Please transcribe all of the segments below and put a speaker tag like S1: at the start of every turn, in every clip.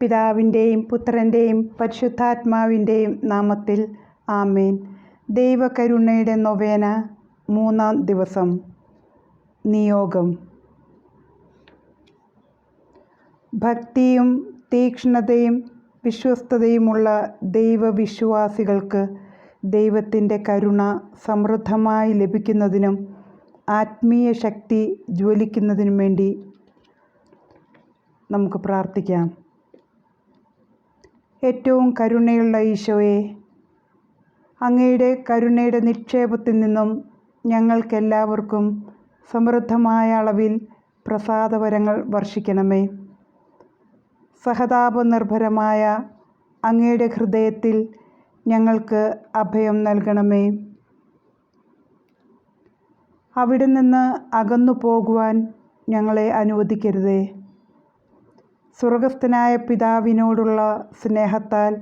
S1: പിതാവിന്റെയും പുത്രന്റെയും പരിശുദ്ധാത്മാവിന്റെയും നാമത്തിൽ ആമേൻ. ദൈവകരുണയുടെ നൊവേന മൂന്നാം ദിവസം. നിയോഗം. ഭക്തിയും തീക്ഷ്ണതയും വിശ്വസ്തതയുമുള്ള ദൈവവിശ്വാസികൾക്ക് ദൈവത്തിന്റെ കരുണ സമൃദ്ധമായി ലഭിക്കുന്നതിനും ആത്മീയ ശക്തി ജ്വലിക്കുന്നതിനും വേണ്ടി നമുക്ക് പ്രാർത്ഥിക്കാം. ഏറ്റവും കരുണയുള്ള ഈശോയെ അങ്ങയുടെ കരുണയുടെ നിക്ഷേപത്തിൽ നിന്നും ഞങ്ങൾക്കെല്ലാവർക്കും സമൃദ്ധമായ അളവിൽ പ്രസാദവരങ്ങൾ വർഷിക്കണമേ. സഹതാപനിർഭരമായ അങ്ങയുടെ ഹൃദയത്തിൽ ഞങ്ങൾക്ക് അഭയം നൽകണമേ. അവിടെ നിന്ന് അകന്നു പോകുവാൻ ഞങ്ങളെ അനുവദിക്കരുതേ. സ്വർഗസ്ഥനായ പിതാവിനോടുള്ള സ്നേഹത്താൽ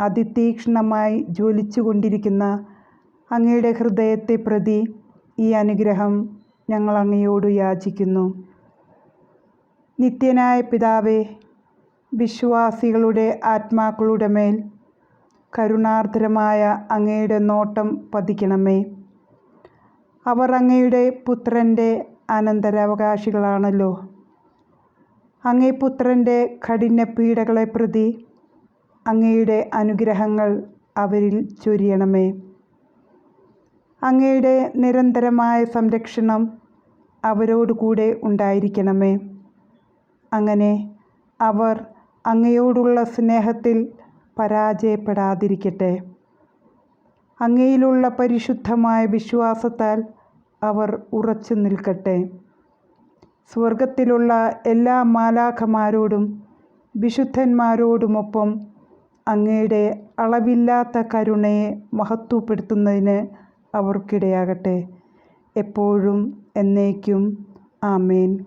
S1: അതിതീക്ഷ്ണമായി ജ്വലിച്ചു കൊണ്ടിരിക്കുന്ന അങ്ങയുടെ ഹൃദയത്തെ പ്രതി ഈ അനുഗ്രഹം ഞങ്ങൾ അങ്ങയോട് യാചിക്കുന്നു. നിത്യനായ പിതാവേ വിശ്വാസികളുടെ ആത്മാക്കളുടെ മേൽ കരുണാർദ്രമായ അങ്ങയുടെ നോട്ടം പതിക്കണമേ. അവർ അങ്ങയുടെ പുത്രന്റെ അനന്തരാവകാശികളാണല്ലോ. അങ്ങേ പുത്രന്റെ കഠിന പീഡകളെ പ്രതി അങ്ങയുടെ അനുഗ്രഹങ്ങൾ അവരിൽ ചൊരിയണമേ. അങ്ങയുടെ നിരന്തരമായ സംരക്ഷണം അവരോടുകൂടെ ഉണ്ടായിരിക്കണമേ. അങ്ങനെ അവർ അങ്ങയോടുള്ള സ്നേഹത്തിൽ പരാജയപ്പെടാതിരിക്കട്ടെ. അങ്ങയിലുള്ള പരിശുദ്ധമായ വിശ്വാസത്താൽ അവർ ഉറച്ചു നിൽക്കട്ടെ സ്വർഗത്തിലുള്ള എല്ലാ മാലാഖമാരോടും വിശുദ്ധന്മാരോടുമൊപ്പം അങ്ങയുടെ അളവില്ലാത്ത കരുണയെ മഹത്വപ്പെടുത്തുന്നതിന് അവർക്കിടയാകട്ടെ. എപ്പോഴും എന്നേക്കും. ആമേൻ.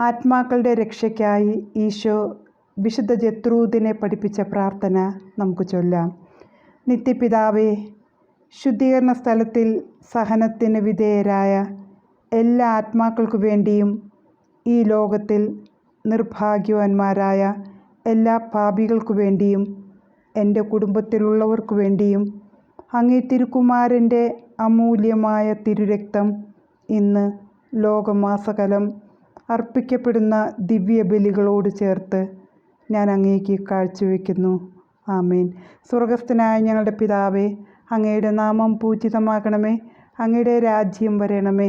S1: ആത്മാക്കളുടെ രക്ഷയ്ക്കായി ഈശോ വിശുദ്ധ ജത്രൂദിനെ പഠിപ്പിച്ച പ്രാർത്ഥന നമുക്ക് ചൊല്ലാം. നിത്യപിതാവേ ശുദ്ധീകരണ സ്ഥലത്തിൽ സഹനത്തിന് വിധേയരായ എല്ലാ ആത്മാക്കൾക്കു വേണ്ടിയും ഈ ലോകത്തിൽ നിർഭാഗ്യവാന്മാരായ എല്ലാ പാപികൾക്കു വേണ്ടിയും എന്റെ കുടുംബത്തിലുള്ളവർക്കു വേണ്ടിയും അങ്ങേ തിരുക്കുമാരന്റെ അമൂല്യമായ തിരുരക്തം ഇന്ന് ലോകമാസകലം അർപ്പിക്കപ്പെടുന്ന ദിവ്യ ബലികളോട് ചേർത്ത് ഞാൻ അങ്ങേക്ക് കാഴ്ചവെക്കുന്നു ആമേൻ. സ്വർഗസ്ഥനായ ഞങ്ങളുടെ പിതാവേ അങ്ങയുടെ നാമം പൂജിതമാകണമേ അങ്ങയുടെ രാജ്യം വരണമേ.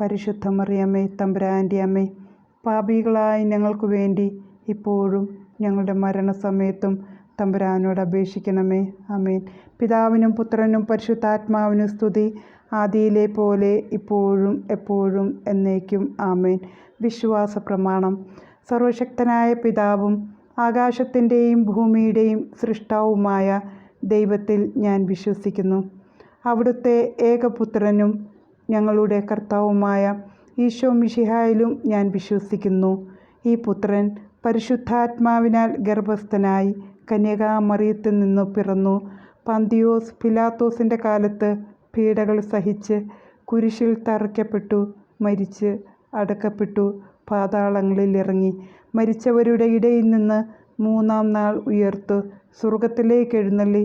S1: പരിശുദ്ധ മറിയമ്മേ തമ്പുരാന്റെ അമ്മേ പാപികളായ ഞങ്ങൾക്ക് വേണ്ടി ഇപ്പോഴും ഞങ്ങളുടെ മരണസമയത്തും തമ്പുരാനോട് അപേക്ഷിക്കണമേ. അമേൻ പിതാവിനും പുത്രനും പരിശുദ്ധാത്മാവിനും സ്തുതി. ആദിയിലെ പോലെ ഇപ്പോഴും എപ്പോഴും എന്നേക്കും ആമേൻ. വിശ്വാസ പ്രമാണം സർവശക്തനായ പിതാവും ആകാശത്തിന്റെയും ഭൂമിയുടെയും സൃഷ്ടാവുമായ ദൈവത്തിൽ ഞാൻ വിശ്വസിക്കുന്നു. അവിടുത്തെ ഏകപുത്രനും ഞങ്ങളുടെ കർത്താവുമായ ഈശോ മിഷിഹായിലും ഞാൻ വിശ്വസിക്കുന്നു. ഈ പുത്രൻ പരിശുദ്ധാത്മാവിനാൽ ഗർഭസ്ഥനായി കന്യകാമറിയത്തിൽ നിന്ന് പിറന്നു. പന്തിയോസ് പിലാത്തോസിന്റെ കാലത്ത് പീഡകൾ സഹിച്ച് കുരിശിൽ തറയ്ക്കപ്പെട്ടു മരിച്ച് അടക്കപ്പെട്ടു പാതാളങ്ങളിൽ ഇറങ്ങി. മരിച്ചവരുടെ ഇടയിൽ നിന്ന് മൂന്നാം നാൾ ഉയർത്തു. സ്വർഗത്തിലേക്ക് എഴുന്നള്ളി.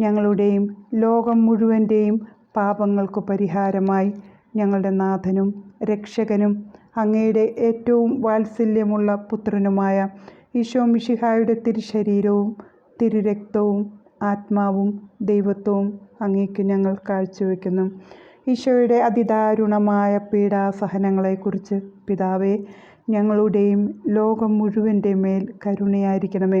S1: ഞങ്ങളുടെയും ലോകം മുഴുവന്റെയും പാപങ്ങൾക്കു പരിഹാരമായി ഞങ്ങളുടെ നാഥനും രക്ഷകനും അങ്ങയുടെ ഏറ്റവും വാത്സല്യമുള്ള പുത്രനുമായ ഈശോ മിഷിഹായുടെ തിരുശരീരവും തിരുരക്തവും ആത്മാവും ദൈവത്വവും അങ്ങേക്ക് ഞങ്ങൾ കാഴ്ചവെക്കുന്നു ഈശോയുടെ അതിദാരുണമായ പീഡാസഹനങ്ങളെക്കുറിച്ച് പിതാവേ ഞങ്ങളുടെയും ലോകം മുഴുവന്റെ മേൽ കരുണയായിരിക്കണമേ.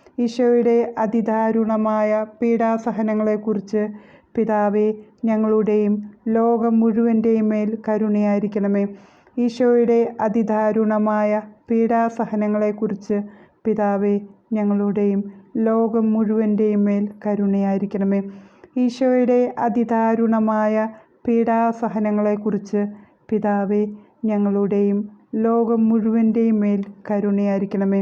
S1: ഈശോയുടെ അതിദാരുണമായ പീഡാസഹനങ്ങളെക്കുറിച്ച് പിതാവെ ഞങ്ങളുടെയും ലോകം മുഴുവന്റെയും മേൽ കരുണയായിരിക്കണമേ. ഈശോയുടെ അതിദാരുണമായ പീഡാസഹനങ്ങളെക്കുറിച്ച് പിതാവെ ഞങ്ങളുടെയും ലോകം മുഴുവന്റെയും മേൽ കരുണയായിരിക്കണമേ. ഈശോയുടെ അതിദാരുണമായ പീഡാസഹനങ്ങളെക്കുറിച്ച് പിതാവെ ഞങ്ങളുടെയും ലോകം മുഴുവന്റെയും മേൽ കരുണയായിരിക്കണമേ.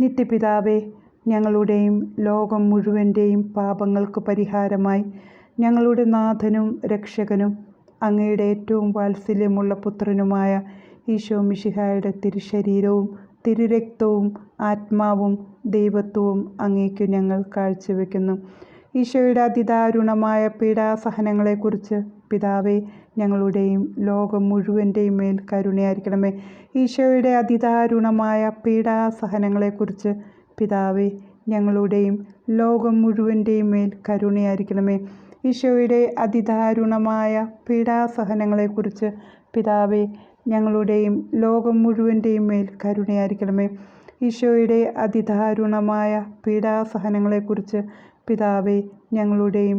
S1: നിത്യപിതാവേ ഞങ്ങളുടെയും ലോകം മുഴുവന്റെയും പാപങ്ങൾക്ക് പരിഹാരമായി. ഞങ്ങളുടെ നാഥനും രക്ഷകനും അങ്ങയുടെ ഏറ്റവും വാത്സല്യമുള്ള പുത്രനുമായ ഈശോ മിഷിഹായുടെ തിരുശരീരവും തിരുരക്തവും ആത്മാവും ദൈവത്വവും അങ്ങേക്കു ഞങ്ങൾ കാഴ്ചവെക്കുന്നു. ഈശോയുടെ അതിദാരുണമായ പീഡാസഹനങ്ങളെക്കുറിച്ച് പിതാവേ ഞങ്ങളുടെയും ലോകം മുഴുവന്റെയും മേൽ കരുണയായിരിക്കണമേ. ഈശോയുടെ അതിദാരുണമായ പീഡാസഹനങ്ങളെക്കുറിച്ച് പിതാവേ ഞങ്ങളുടെയും ലോകം മുഴുവന്റെയും മേൽ കരുണയായിരിക്കണമേ. ഈശോയുടെ അതിദാരുണമായ പീഡാസഹനങ്ങളെക്കുറിച്ച് പിതാവേ ഞങ്ങളുടെയും ലോകം മുഴുവന്റെയും മേൽ കരുണയായിരിക്കണമേ. ഈശോയുടെ അതിദാരുണമായ പീഡാസഹനങ്ങളെക്കുറിച്ച് പിതാവേ ഞങ്ങളുടെയും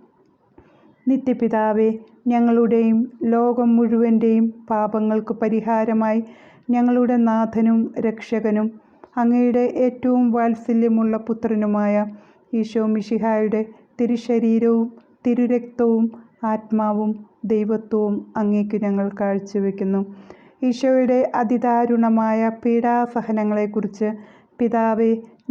S1: നിത്യപിതാവേ ഞങ്ങളുടെയും ലോകം മുഴുവന്റെയും പാപങ്ങൾക്ക് പരിഹാരമായി ഞങ്ങളുടെ നാഥനും രക്ഷകനും അങ്ങയുടെ ഏറ്റവും വാത്സല്യമുള്ള പുത്രനുമായ ഈശോ മിഷിഹായുടെ തിരുശരീരവും തിരുരക്തവും ആത്മാവും ദൈവത്വവും അങ്ങേക്ക് ഞങ്ങൾ കാഴ്ചവെക്കുന്നു. ഈശോയുടെ അതിദാരുണമായ പീഡാസഹനങ്ങളെക്കുറിച്ച് പിതാവേ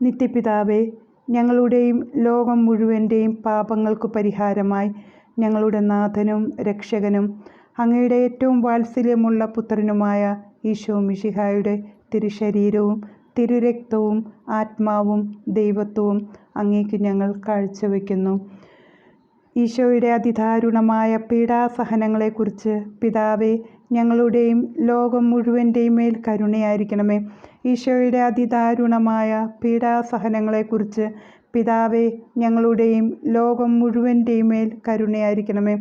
S1: നിത്യപിതാവേ ഞങ്ങളുടെയും ലോകം മുഴുവന്റെയും പാപങ്ങൾക്കു പരിഹാരമായി ഞങ്ങളുടെ നാഥനും രക്ഷകനും അങ്ങയുടെ ഏറ്റവും വാത്സല്യമുള്ള പുത്രനുമായ ഈശോ മിഷിഹായുടെ തിരുശരീരവും തിരുരക്തവും ആത്മാവും ദൈവത്വവും അങ്ങേക്ക് ഞങ്ങൾ കാഴ്ചവെക്കുന്നു ഈശോയുടെ അതിദാരുണമായ പീഡാസഹനങ്ങളെക്കുറിച്ച് പിതാവേ ഞങ്ങളുടെയും ലോകം മുഴുവന്റെയും മേൽ കരുണയായിരിക്കണമേ. ഈശോയുടെ അതിദാരുണമായ പീഡാസഹനങ്ങളെക്കുറിച്ച് പിതാവേ ഞങ്ങളുടെയും ലോകം മുഴുവന്റെയും മേൽ കരുണയായിരിക്കണമേ.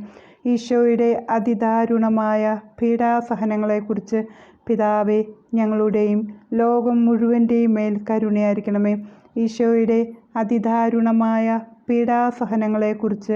S1: ഈശോയുടെ അതിദാരുണമായ പീഡാസഹനങ്ങളെക്കുറിച്ച് പിതാവേ ഞങ്ങളുടെയും ലോകം മുഴുവന്റെയും മേൽ കരുണയായിരിക്കണമേ. ഈശോയുടെ അതിദാരുണമായ പീഡാസഹനങ്ങളെക്കുറിച്ച്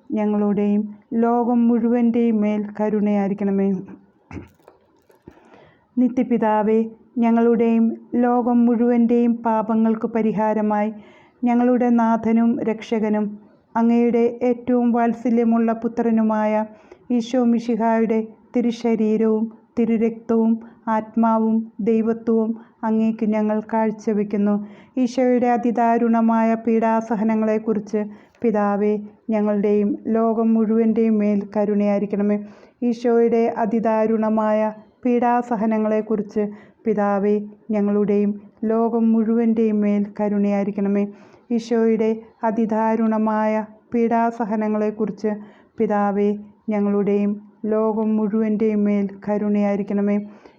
S1: ഞങ്ങളുടെയും ലോകം മുഴുവന്റെയും മേൽ കരുണയായിരിക്കണമേ. നിത്യപിതാവേ ഞങ്ങളുടെയും ലോകം മുഴുവന്റെയും പാപങ്ങൾക്ക് പരിഹാരമായി ഞങ്ങളുടെ നാഥനും രക്ഷകനും അങ്ങയുടെ ഏറ്റവും വാത്സല്യമുള്ള പുത്രനുമായ ഈശോ മിഷിഹായുടെ തിരുശരീരവും തിരുരക്തവും ആത്മാവും ദൈവത്വവും അങ്ങേക്ക് ഞങ്ങൾ കാഴ്ചവെക്കുന്നു. ഈശോയുടെ അതിദാരുണമായ പീഡാസഹനങ്ങളെക്കുറിച്ച് പിതാവേ ഞങ്ങളുടെയും ലോകം മുഴുവന്റെയും മേൽ കരുണയായിരിക്കണമേ. ഈശോയുടെ അതിദാരുണമായ പീഡാസഹനങ്ങളെക്കുറിച്ച് പിതാവേ ഞങ്ങളുടെയും ലോകം മുഴുവന്റെയും മേൽ കരുണയായിരിക്കണമേ. ഈശോയുടെ അതിദാരുണമായ പീഡാസഹനങ്ങളെക്കുറിച്ച് പിതാവേ ഞങ്ങളുടെയും ലോകം മുഴുവന്റെയും മേൽ കരുണയായിരിക്കണമേ.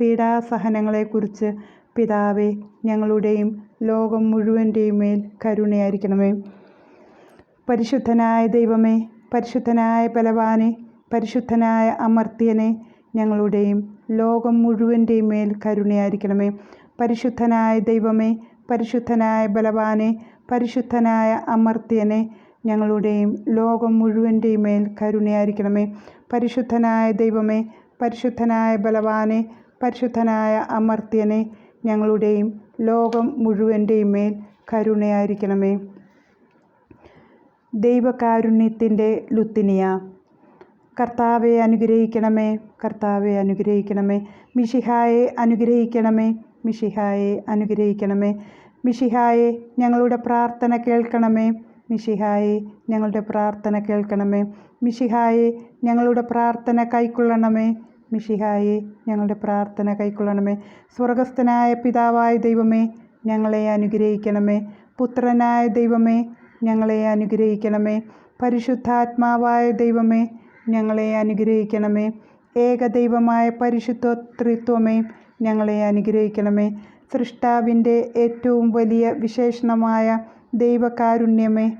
S1: പീഡാസഹനങ്ങളെക്കുറിച്ച് പിതാവേ ഞങ്ങളുടെയും ലോകം മുഴുവന്റെയും മേൽ കരുണയായിരിക്കണമേ. പരിശുദ്ധനായ ദൈവമേ പരിശുദ്ധനായ ബലവാനെ പരിശുദ്ധനായ അമർത്യനെ ഞങ്ങളുടെയും ലോകം മുഴുവന്റെയും മേൽ കരുണയായിരിക്കണമേ. പരിശുദ്ധനായ ദൈവമേ പരിശുദ്ധനായ ബലവാനെ പരിശുദ്ധനായ അമർത്യനെ ഞങ്ങളുടെയും ലോകം മുഴുവന്റെയും മേൽ കരുണയായിരിക്കണമേ. പരിശുദ്ധനായ ദൈവമേ പരിശുദ്ധനായ ബലവാനെ പരിശുദ്ധനായ അമർത്യനെ ഞങ്ങളുടെയും ലോകം മുഴുവന്റെയും മേൽ കരുണയായിരിക്കണമേ. ദൈവകാരുണ്യത്തിന്റെ ലുത്തിനിയ കർത്താവെ അനുഗ്രഹിക്കണമേ കർത്താവെ അനുഗ്രഹിക്കണമേ. മിഷിഹായെ അനുഗ്രഹിക്കണമേ മിഷിഹായെ അനുഗ്രഹിക്കണമേ. മിഷിഹായെ ഞങ്ങളുടെ പ്രാർത്ഥന കേൾക്കണമേ മിഷിഹായെ ഞങ്ങളുടെ പ്രാർത്ഥന കേൾക്കണമേ. മിഷിഹായെ ഞങ്ങളുടെ പ്രാർത്ഥന കൈക്കൊള്ളണമേ മിഷിഹായെ ഞങ്ങളുടെ പ്രാർത്ഥന കൈക്കൊള്ളണമേ. സ്വർഗസ്ഥനായ പിതാവായ ദൈവമേ ഞങ്ങളെ അനുഗ്രഹിക്കണമേ. പുത്രനായ ദൈവമേ ഞങ്ങളെ അനുഗ്രഹിക്കണമേ. പരിശുദ്ധാത്മാവായ ദൈവമേ ഞങ്ങളെ അനുഗ്രഹിക്കണമേ. ഏകദൈവമായ പരിശുദ്ധ ത്രിത്വമേ ഞങ്ങളെ അനുഗ്രഹിക്കണമേ. സൃഷ്ടാവിന്റെ ഏറ്റവും വലിയ വിശേഷണമായ ദൈവകാരുണ്യമേ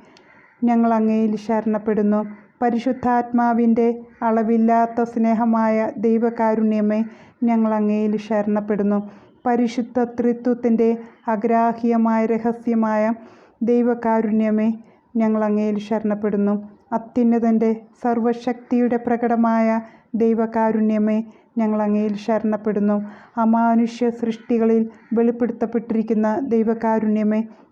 S1: ഞങ്ങൾ അങ്ങയിൽ ശരണപ്പെടുന്നു. പരിശുദ്ധാത്മാവിന്റെ അളവില്ലാത്ത സ്നേഹമായ ദൈവകാരുണ്യമേ ഞങ്ങൾ അങ്ങയിൽ ശരണപ്പെടുന്നു. പരിശുദ്ധ ത്രിത്വത്തിന്റെ അഗ്രാഹ്യമായ രഹസ്യമായ ദൈവകാരുണ്യമേ ഞങ്ങൾ അങ്ങയിൽ ശരണപ്പെടുന്നു. അത്യുന്നതന്റെ സർവശക്തിയുടെ പ്രകടമായ ദൈവകാരുണ്യമേ ഞങ്ങൾ അങ്ങയിൽ ശരണപ്പെടുന്നു. അമാനുഷ്യ സൃഷ്ടികളിൽ വെളിപ്പെടുത്തപ്പെട്ടിരിക്കുന്ന ദൈവകാരുണ്യമേ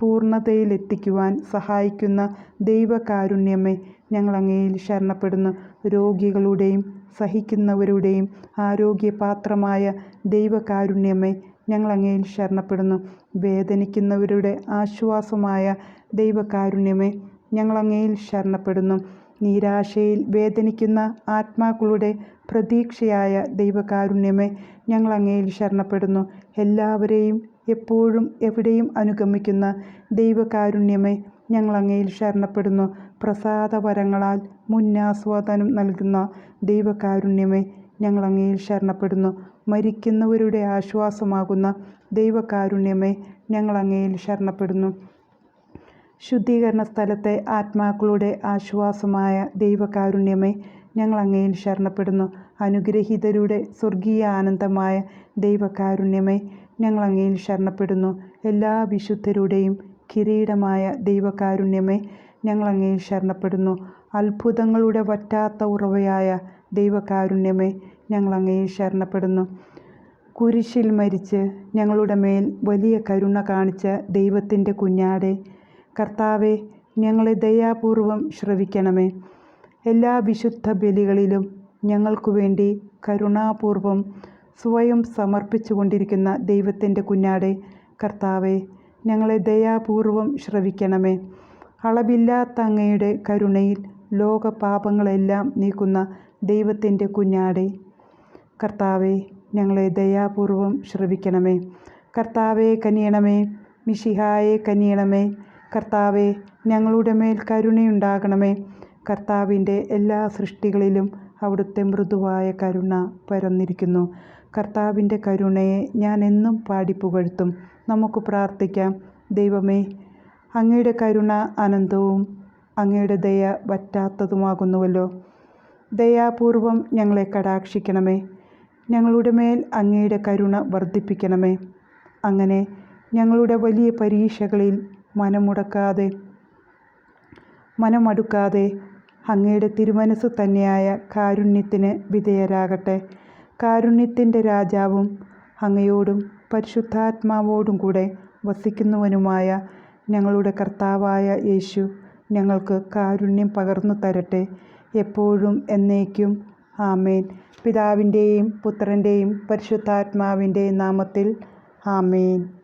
S1: പൂർണതയിലെത്തിക്കുവാൻ സഹായിക്കുന്ന ദൈവകാരുണ്യമേ ഞങ്ങൾ അങ്ങയിൽ ശരണപ്പെടുന്നു. രോഗികളുടെയും സഹിക്കുന്നവരുടെയും ആരോഗ്യപാത്രമായ ദൈവകാരുണ്യമേ ഞങ്ങൾ അങ്ങയിൽ ശരണപ്പെടുന്നു. വേദനിക്കുന്നവരുടെ ആശ്വാസമായ ദൈവകാരുണ്യമേ ഞങ്ങൾ അങ്ങയിൽ ശരണപ്പെടുന്നു. നിരാശയിൽ വേദനിക്കുന്ന ആത്മാക്കളുടെ പ്രതീക്ഷയായ ദൈവകാരുണ്യമേ ഞങ്ങൾ അങ്ങയിൽ ശരണപ്പെടുന്നു. എല്ലാവരെയും എപ്പോഴും എവിടെയും അനുഗമിക്കുന്ന ദൈവകാരുണ്യമേ ഞങ്ങൾ അങ്ങയിൽ ശരണപ്പെടുന്നു. പ്രസാദവരങ്ങളാൽ മുന്നാസ്വാദനം നൽകുന്ന ദൈവകാരുണ്യമേ ഞങ്ങൾ അങ്ങയിൽ ശരണപ്പെടുന്നു. മരിക്കുന്നവരുടെ ആശ്വാസമാകുന്ന ദൈവകാരുണ്യമേ ഞങ്ങൾ അങ്ങയിൽ ശരണപ്പെടുന്നു. ശുദ്ധീകരണ സ്ഥലത്തെ ആത്മാക്കളുടെ ആശ്വാസമായ ദൈവകാരുണ്യമേ ഞങ്ങൾ അങ്ങയിൽ ശരണപ്പെടുന്നു. അനുഗ്രഹീതരുടെ സ്വർഗീയ ആനന്ദമായ ദൈവകാരുണ്യമേ ഞങ്ങൾ അങ്ങയിൽ ശരണപ്പെടുന്നു. എല്ലാ വിശുദ്ധരുടെയും കിരീടമായ ദൈവകാരുണ്യമേ ഞങ്ങൾ അങ്ങയിൽ ശരണപ്പെടുന്നു. അത്ഭുതങ്ങളുടെ വറ്റാത്ത ഉറവയായ ദൈവകാരുണ്യമേ ഞങ്ങൾ അങ്ങയിൽ ശരണപ്പെടുന്നു. കുരിശിൽ മരിച്ച് ഞങ്ങളുടെ മേൽ വലിയ കരുണ കാണിച്ച ദൈവത്തിന്റെ കുഞ്ഞാടെ കർത്താവെ ഞങ്ങളെ ദയാപൂർവം ശ്രവിക്കണമേ. എല്ലാ വിശുദ്ധ ബലികളിലും ഞങ്ങൾക്കു വേണ്ടി കരുണാപൂർവം സ്വയം സമർപ്പിച്ചു കൊണ്ടിരിക്കുന്ന ദൈവത്തിന്റെ കുഞ്ഞാടെ കർത്താവെ ഞങ്ങളെ ദയാപൂർവം ശ്രവിക്കണമേ. അളവില്ലാത്ത അങ്ങയുടെ കരുണയിൽ ലോകപാപങ്ങളെല്ലാം നീക്കുന്ന ദൈവത്തിന്റെ കുഞ്ഞാടെ കർത്താവെ ഞങ്ങളെ ദയാപൂർവം ശ്രവിക്കണമേ. കർത്താവെ കനിയണമേ മിഷിഹായെ കനിയണമേ. കർത്താവെ ഞങ്ങളുടെ മേൽ കരുണയുണ്ടാകണമേ. കർത്താവിന്റെ എല്ലാ സൃഷ്ടികളിലും അവിടുത്തെ മൃദുവായ കരുണ പരന്നിരിക്കുന്നു. കർത്താവിന്റെ കരുണയെ ഞാൻ എന്നും പാടിപ്പുകഴ്ത്തും നമുക്ക് പ്രാർത്ഥിക്കാം. ദൈവമേ അങ്ങയുടെ കരുണ അനന്തവും അങ്ങയുടെ ദയ വറ്റാത്തതുമാകുന്നുവല്ലോ. ദയാപൂർവം ഞങ്ങളെ കടാക്ഷിക്കണമേ. ഞങ്ങളുടെ മേൽ അങ്ങയുടെ കരുണ വർദ്ധിപ്പിക്കണമേ. അങ്ങനെ ഞങ്ങളുടെ വലിയ പരീക്ഷകളിൽ മനമുടക്കാതെ മനമടുക്കാതെ അങ്ങയുടെ തിരുമനസ് തന്നെയായ കാരുണ്യത്തിന് വിധേയരാകട്ടെ. കാരുണ്യത്തിന്റെ രാജാവും അങ്ങയോടും പരിശുദ്ധാത്മാവോടും കൂടെ വസിക്കുന്നവനുമായ ഞങ്ങളുടെ കർത്താവായ യേശു ഞങ്ങൾക്ക് കാരുണ്യം പകർന്നു തരട്ടെ. എപ്പോഴും എന്നേക്കും. ആമേൻ. പിതാവിന്റെയും പുത്രന്റെയും പരിശുദ്ധാത്മാവിന്റെയും നാമത്തിൽ ആമേൻ.